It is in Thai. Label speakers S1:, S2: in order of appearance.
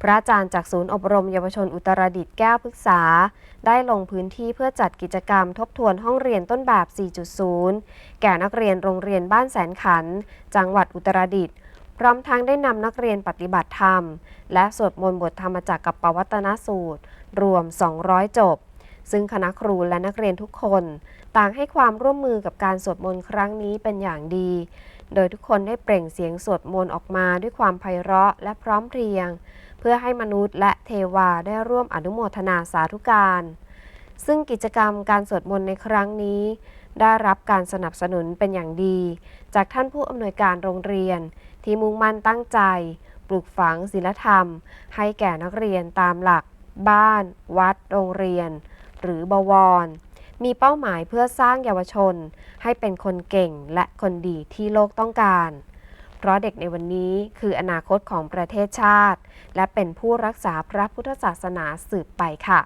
S1: พระอาจารย์จากศูนย์อบรมเยาวชนอุตรดิตถ์แก้วพฤกษา ได้ลงพื้นที่เพื่อจัดกิจกรรมทบทวนห้องเรียนต้นแบบ 4.0 แก่นักเรียนโรงเรียนบ้านแสนขัน จังหวัดอุตรดิตถ์พร้อมทั้งได้นำนักเรียนปฏิบัติธรรม และสวดมนต์บทธรรมจักรกับปวัตนสูตร รวม 200 จบ ซึ่งคณะครูและนักเรียนทุกคน ต่างให้ความร่วมมือกับการสวดมนต์ครั้งนี้เป็นอย่างดี โดยทุกคนได้เปล่งเสียงสวดมนต์ออกมาด้วยความไพเราะและพร้อมเพรียง เพื่อให้มนุษย์และเทวาได้ร่วมอนุโมทนาสาธุการ ซึ่งกิจกรรมการสวดมนต์ในครั้งนี้ ได้รับการสนับสนุนเป็นอย่างดี จากท่านผู้อำนวยการโรงเรียน ที่มุ่งมั่นตั้งใจ ปลูกฝังศีลธรรม ให้แก่นักเรียนตามหลัก บ้าน วัด โรงเรียน หรือบวร มีเป้าหมายเพื่อสร้างเยาวชน ให้เป็นคนเก่งและคนดีที่โลกต้องการ เพราะเด็กในวันนี้คืออนาคตของประเทศชาติ และเป็นผู้รักษาพระพุทธศาสนาสืบไปค่ะ